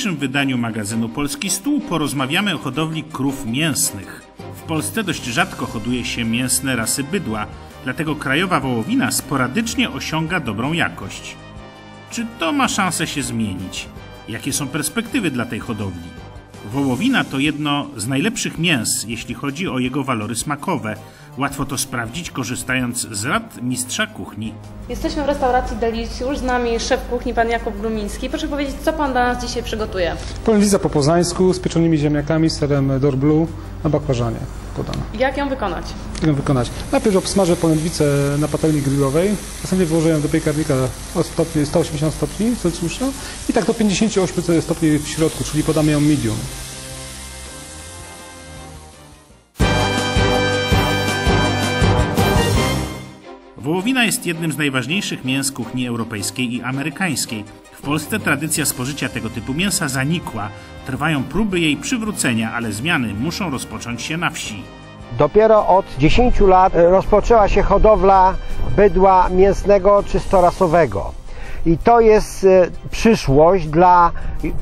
dzisiejszym wydaniu magazynu Polski Stół porozmawiamy o hodowli krów mięsnych. W Polsce dość rzadko hoduje się mięsne rasy bydła, dlatego krajowa wołowina sporadycznie osiąga dobrą jakość. Czy to ma szansę się zmienić? Jakie są perspektywy dla tej hodowli? Wołowina to jedno z najlepszych mięs, jeśli chodzi o jego walory smakowe. Łatwo to sprawdzić korzystając z rad mistrza kuchni. Jesteśmy w restauracji Delicious, z nami szef kuchni pan Jakub Grumiński. Proszę powiedzieć, co pan dla nas dzisiaj przygotuje? Polędwica po poznańsku z pieczonymi ziemniakami, serem Dor Blue na bakłażanie podana. Jak ją wykonać? Jak ją wykonać? Najpierw obsmażę polędwicę na patelni grillowej, następnie włożę ją do piekarnika o stopni 180 stopni Celsjusza i tak do 58 stopni w środku, czyli podamy ją medium. Wołowina jest jednym z najważniejszych mięs kuchni europejskiej i amerykańskiej. W Polsce tradycja spożycia tego typu mięsa zanikła. Trwają próby jej przywrócenia, ale zmiany muszą rozpocząć się na wsi. Dopiero od 10 lat rozpoczęła się hodowla bydła mięsnego czystorasowego. I to jest e, przyszłość dla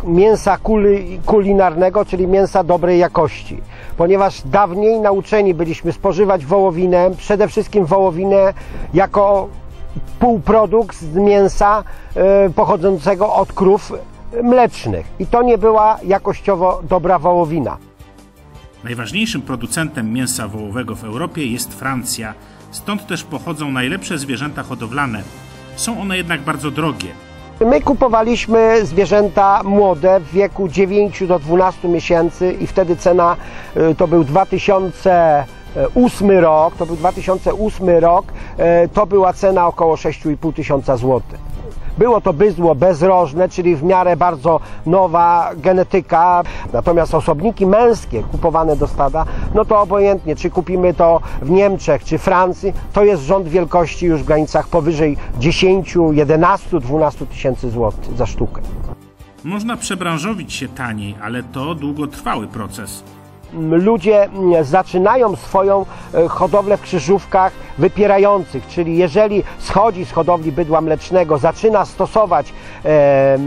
mięsa kuli, kulinarnego, czyli mięsa dobrej jakości. Ponieważ dawniej nauczeni byliśmy spożywać wołowinę, przede wszystkim wołowinę jako półprodukt z mięsa e, pochodzącego od krów mlecznych. I to nie była jakościowo dobra wołowina. Najważniejszym producentem mięsa wołowego w Europie jest Francja. Stąd też pochodzą najlepsze zwierzęta hodowlane. Są one jednak bardzo drogie. My kupowaliśmy zwierzęta młode w wieku 9 do 12 miesięcy i wtedy cena y, to był 2008 rok, to był 2008 rok, y, to była cena około 6,5 tysiąca złotych. Było to bydło bezrożne, czyli w miarę bardzo nowa genetyka. Natomiast osobniki męskie kupowane do stada, no to obojętnie, czy kupimy to w Niemczech, czy Francji, to jest rząd wielkości już w granicach powyżej 10, 11, 12 tysięcy złotych za sztukę. Można przebranżowić się taniej, ale to długotrwały proces ludzie zaczynają swoją e, hodowlę w krzyżówkach wypierających, czyli jeżeli schodzi z hodowli bydła mlecznego, zaczyna stosować e, e,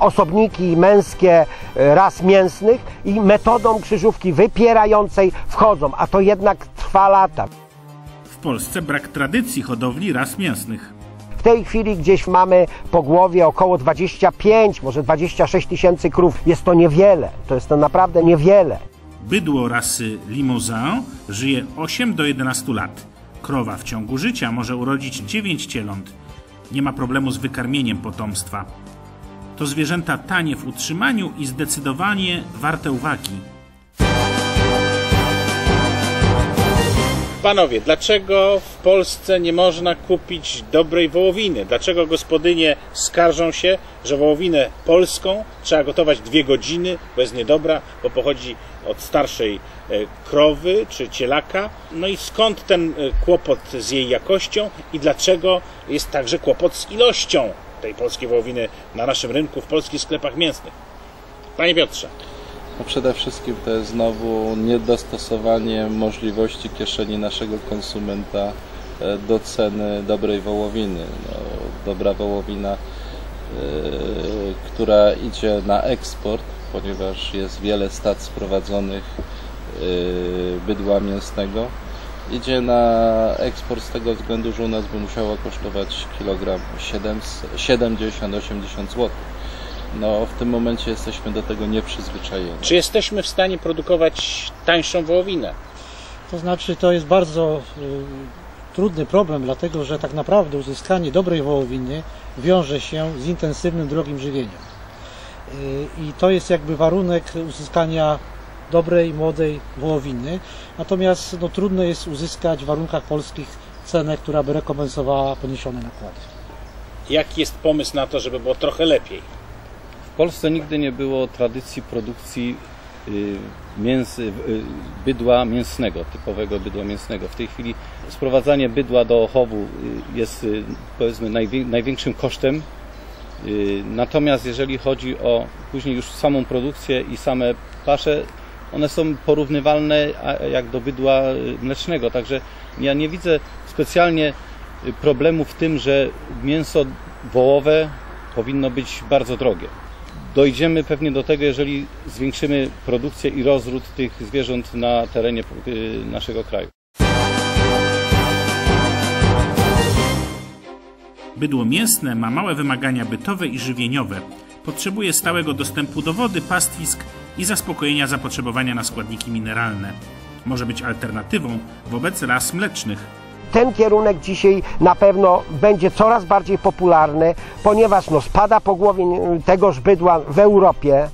osobniki męskie ras mięsnych i metodą krzyżówki wypierającej wchodzą, a to jednak trwa lata. W Polsce brak tradycji hodowli ras mięsnych. W tej chwili gdzieś mamy po głowie około 25, może 26 tysięcy krów. Jest to niewiele, to jest to naprawdę niewiele. Bydło rasy Limousin żyje 8 do 11 lat. Krowa w ciągu życia może urodzić 9 cieląt. Nie ma problemu z wykarmieniem potomstwa. To zwierzęta tanie w utrzymaniu i zdecydowanie warte uwagi. Panowie, dlaczego w Polsce nie można kupić dobrej wołowiny? Dlaczego gospodynie skarżą się, że wołowinę polską trzeba gotować dwie godziny, bo jest niedobra, bo pochodzi od starszej e, krowy czy cielaka? No i skąd ten e, kłopot z jej jakością i dlaczego jest także kłopot z ilością tej polskiej wołowiny na naszym rynku, w polskich sklepach mięsnych? Panie Piotrze. Przede wszystkim to jest znowu niedostosowanie możliwości kieszeni naszego konsumenta e, do ceny dobrej wołowiny. No, dobra wołowina, yy, która idzie na eksport, ponieważ jest wiele stad sprowadzonych yy, bydła mięsnego, idzie na eksport z tego względu, że u nas by musiało kosztować kilogram 70-80 zł no w tym momencie jesteśmy do tego nieprzyzwyczajeni. Czy jesteśmy w stanie produkować tańszą wołowinę? To znaczy to jest bardzo y, trudny problem, dlatego że tak naprawdę uzyskanie dobrej wołowiny wiąże się z intensywnym, drogim żywieniem. Y, I to jest jakby warunek uzyskania dobrej, młodej wołowiny. Natomiast no, trudno jest uzyskać w warunkach polskich cenę, która by rekompensowała poniesione nakłady. Jaki jest pomysł na to, żeby było trochę lepiej? Polsce nigdy nie było tradycji produkcji y, y, bydła mięsnego, typowego bydła mięsnego. W tej chwili sprowadzanie bydła do chowu y, jest powiedzmy największym kosztem. Natomiast jeżeli chodzi o później już samą produkcję i same pasze, one są porównywalne jak do bydła mlecznego. Także ja nie widzę specjalnie problemu w tym, że mięso wołowe powinno być bardzo drogie dojdziemy pewnie do tego, jeżeli zwiększymy produkcję i rozród tych zwierząt na terenie y, naszego kraju. Bydło mięsne ma małe wymagania bytowe i żywieniowe. Potrzebuje stałego dostępu do wody, pastwisk i zaspokojenia zapotrzebowania na składniki mineralne. Może być alternatywą wobec ras mlecznych. Ten kierunek dzisiaj na pewno będzie coraz bardziej popularny, ponieważ no, spada pogłowień y, tegoż bydła w Europie,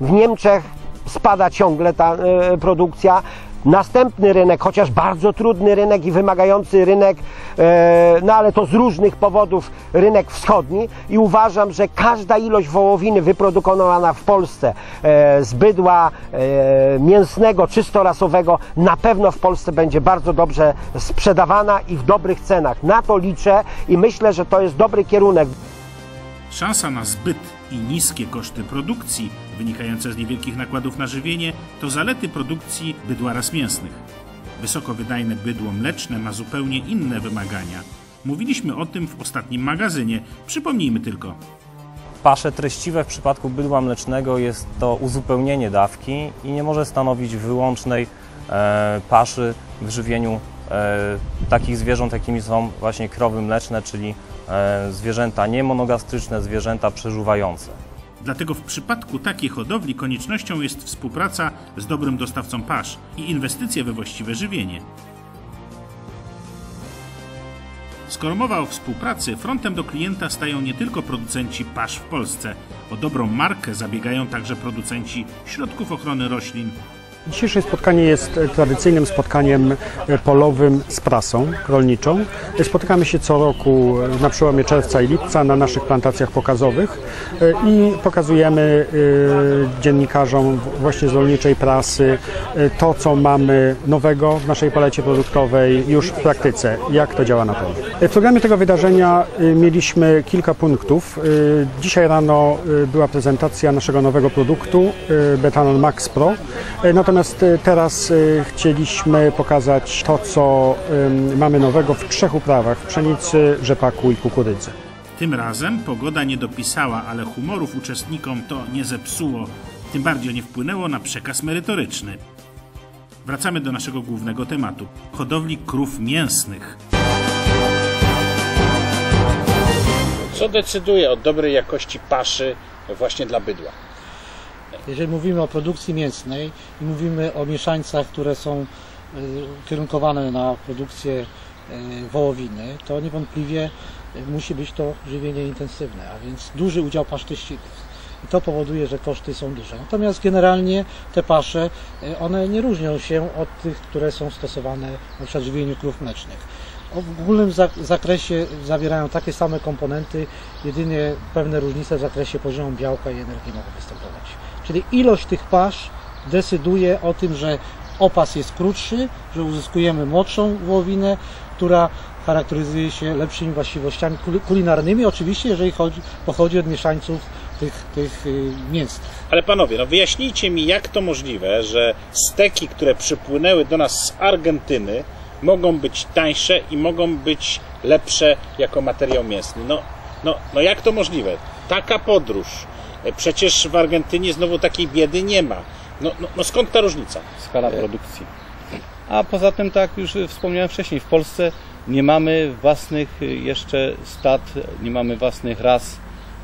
w Niemczech spada ciągle ta e, produkcja. Następny rynek, chociaż bardzo trudny rynek i wymagający rynek, e, no ale to z różnych powodów, rynek wschodni i uważam, że każda ilość wołowiny wyprodukowana w Polsce e, z bydła e, mięsnego, czysto rasowego na pewno w Polsce będzie bardzo dobrze sprzedawana i w dobrych cenach. Na to liczę i myślę, że to jest dobry kierunek. Szansa na zbyt i niskie koszty produkcji wynikające z niewielkich nakładów na żywienie to zalety produkcji bydła ras mięsnych. Wysoko wydajne bydło mleczne ma zupełnie inne wymagania. Mówiliśmy o tym w ostatnim magazynie. Przypomnijmy tylko. Pasze treściwe w przypadku bydła mlecznego jest to uzupełnienie dawki i nie może stanowić wyłącznej e, paszy w żywieniu takich zwierząt, jakimi są właśnie krowy mleczne, czyli e, zwierzęta niemonogastryczne, zwierzęta przeżuwające. Dlatego w przypadku takiej hodowli koniecznością jest współpraca z dobrym dostawcą pasz i inwestycje we właściwe żywienie. Skoro mowa o współpracy, frontem do klienta stają nie tylko producenci pasz w Polsce. O dobrą markę zabiegają także producenci środków ochrony roślin, Dzisiejsze spotkanie jest e, tradycyjnym spotkaniem e, polowym z prasą rolniczą. Spotykamy się co roku e, na przełomie czerwca i lipca na naszych plantacjach pokazowych i pokazujemy dziennikarzom właśnie z rolniczej prasy to, co mamy nowego w naszej palecie produktowej już w praktyce, jak to działa na polu. W programie tego wydarzenia mieliśmy kilka punktów. Dzisiaj rano była prezentacja naszego nowego produktu Betanol Max Pro. Natomiast e, teraz e, chcieliśmy pokazać to, co mamy nowego w trzech uprawach: w pszenicy, rzepaku i kukurydzy. Tym razem pogoda nie dopisała, ale humorów uczestnikom to nie zepsuło, tym bardziej nie wpłynęło na przekaz merytoryczny. Wracamy do naszego głównego tematu hodowli krów mięsnych. Co decyduje o dobrej jakości paszy właśnie dla bydła? Jeżeli mówimy o produkcji mięsnej i mówimy o mieszańcach, które są kierunkowane na produkcję wołowiny, to niewątpliwie musi być to żywienie intensywne, a więc duży udział pasz teściwych. I to powoduje, że koszty są duże. Natomiast generalnie te pasze, one nie różnią się od tych, które są stosowane na przykład w żywieniu krów mlecznych. W ogólnym zakresie zawierają takie same komponenty, jedynie pewne różnice w zakresie poziomu białka i energii mogą występować. Czyli ilość tych pasz decyduje o tym, że opas jest krótszy, że uzyskujemy młodszą wołowinę, która charakteryzuje się lepszymi właściwościami kulinarnymi, oczywiście, jeżeli chodzi, pochodzi od mieszańców tych, tych y, mięsnych. Ale panowie, no wyjaśnijcie mi, jak to możliwe, że steki, które przypłynęły do nas z Argentyny, mogą być tańsze i mogą być lepsze jako materiał mięsny. No, no, no jak to możliwe? Taka podróż, Przecież w Argentynie znowu takiej biedy nie ma. No, no, no skąd ta różnica? Skala produkcji. A poza tym, tak jak już wspomniałem wcześniej, w Polsce nie mamy własnych jeszcze stad, nie mamy własnych ras,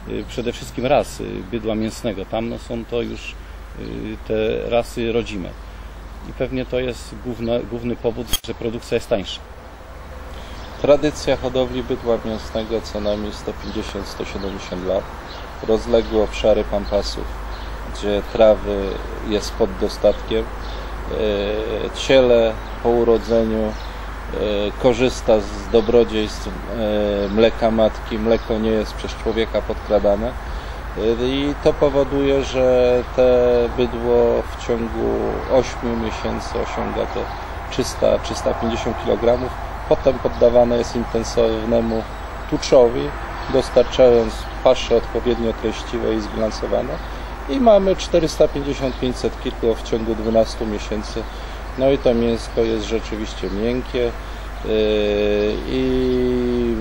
y, przede wszystkim ras y, bydła mięsnego. Tam no, są to już y, te rasy rodzime. I pewnie to jest główny, główny powód, że produkcja jest tańsza. Tradycja hodowli bydła mięsnego co najmniej 150-170 lat rozległe obszary pampasów, gdzie trawy jest pod dostatkiem. E, ciele po urodzeniu e, korzysta z dobrodziejstw e, mleka matki. Mleko nie jest przez człowieka podkradane. I to powoduje, że te bydło w ciągu 8 miesięcy osiąga te 300-350 kg. Potem poddawane jest intensywnemu tuczowi, dostarczając pasze odpowiednio treściwe i zbilansowane i mamy 450-500 kg w ciągu 12 miesięcy. No i to mięsko jest rzeczywiście miękkie yy, i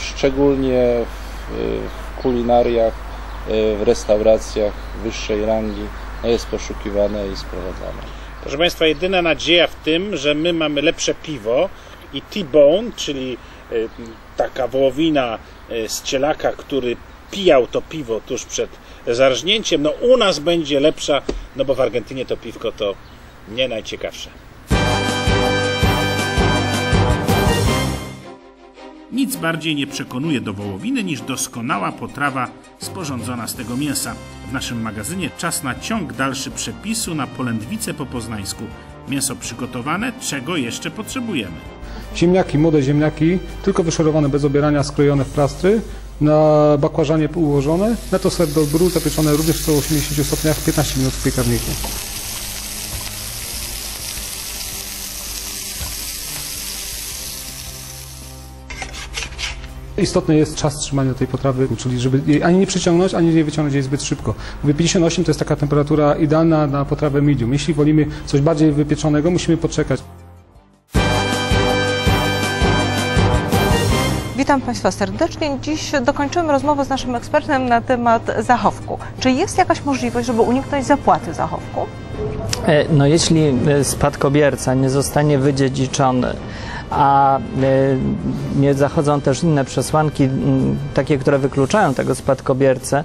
szczególnie w, kulinariach w restauracjach wyższej rangi no jest poszukiwane i sprowadzane. Proszę Państwa, jedyna nadzieja w tym, że my mamy lepsze piwo i T-bone, czyli taka wołowina y, z cielaka, który pijał to piwo tuż przed zarżnięciem, no u nas będzie lepsza, no bo w Argentynie to piwko to nie najciekawsze. Nic bardziej nie przekonuje do wołowiny niż doskonała potrawa sporządzona z tego mięsa. W naszym magazynie czas na ciąg dalszy przepisu na polędwicę po poznańsku. Mięso przygotowane, czego jeszcze potrzebujemy? Ziemniaki, młode ziemniaki, tylko wyszorowane bez obierania, skrojone w plastry, na bakłażanie ułożone, na to ser do zapieczone również w 180 stopniach 15 minut w piekarniku. Istotny jest czas trzymania tej potrawy, czyli żeby jej ani nie przyciągnąć, ani nie wyciągnąć jej zbyt szybko. Mówię 58 to jest taka temperatura idealna na potrawę medium. Jeśli wolimy coś bardziej wypieczonego, musimy poczekać. Witam Państwa serdecznie. Dziś dokończymy rozmowę z naszym ekspertem na temat zachowku. Czy jest jakaś możliwość, żeby uniknąć zapłaty zachowku? E, No jeśli e, spadkobierca nie zostanie wydziedziczony, a e, nie zachodzą też inne przesłanki, takie, które wykluczają tego spadkobiercę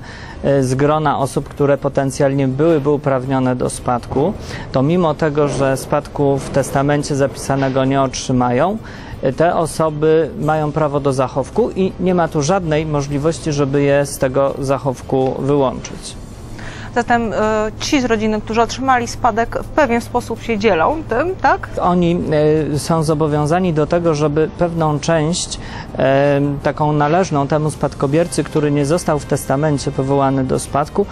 z grona osób, które potencjalnie byłyby uprawnione do spadku, to mimo tego, że spadku w testamencie zapisanego nie otrzymają, te osoby mają prawo do zachowku i nie ma tu żadnej możliwości, żeby je z tego zachowku wyłączyć. Zatem e, ci z rodziny, którzy otrzymali spadek, w pewien sposób się dzielą tym, tak? Oni e, są zobowiązani do tego, żeby pewną część, e, taką należną temu spadkobiercy, który nie został w testamencie powołany do spadku,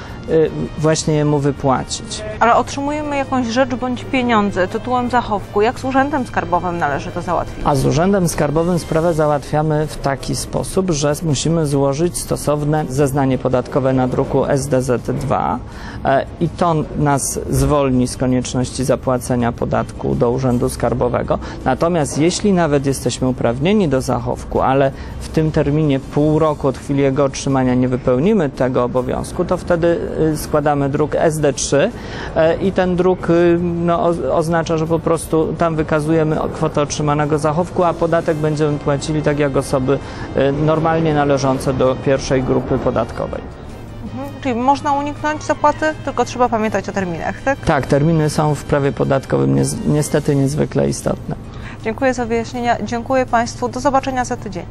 właśnie jemu wypłacić. Ale otrzymujemy jakąś rzecz bądź pieniądze tytułem zachowku. Jak z urzędem skarbowym należy to załatwić? A z Urzędem Skarbowym sprawę załatwiamy w taki sposób, że musimy złożyć stosowne zeznanie podatkowe na druku SDZ2 e, i to nas zwolni z konieczności zapłacenia podatku do Urzędu Skarbowego. Natomiast jeśli nawet jesteśmy uprawnieni do zachowku, ale w tym terminie pół roku od chwili jego otrzymania nie wypełnimy tego obowiązku, to wtedy y, składamy druk SD3 e, i ten druk y, no, oznacza, że po prostu tam wykazujemy kwotę otrzymanego zachowku, a podatek będziemy płacili tak jak osoby y, normalnie należące do pierwszej grupy podatkowej. Czyli można uniknąć zapłaty, tylko trzeba pamiętać o terminach, tak? Tak, terminy są w prawie podatkowym niestety niezwykle istotne. Dziękuję za wyjaśnienia. Dziękuję Państwu. Do zobaczenia za tydzień.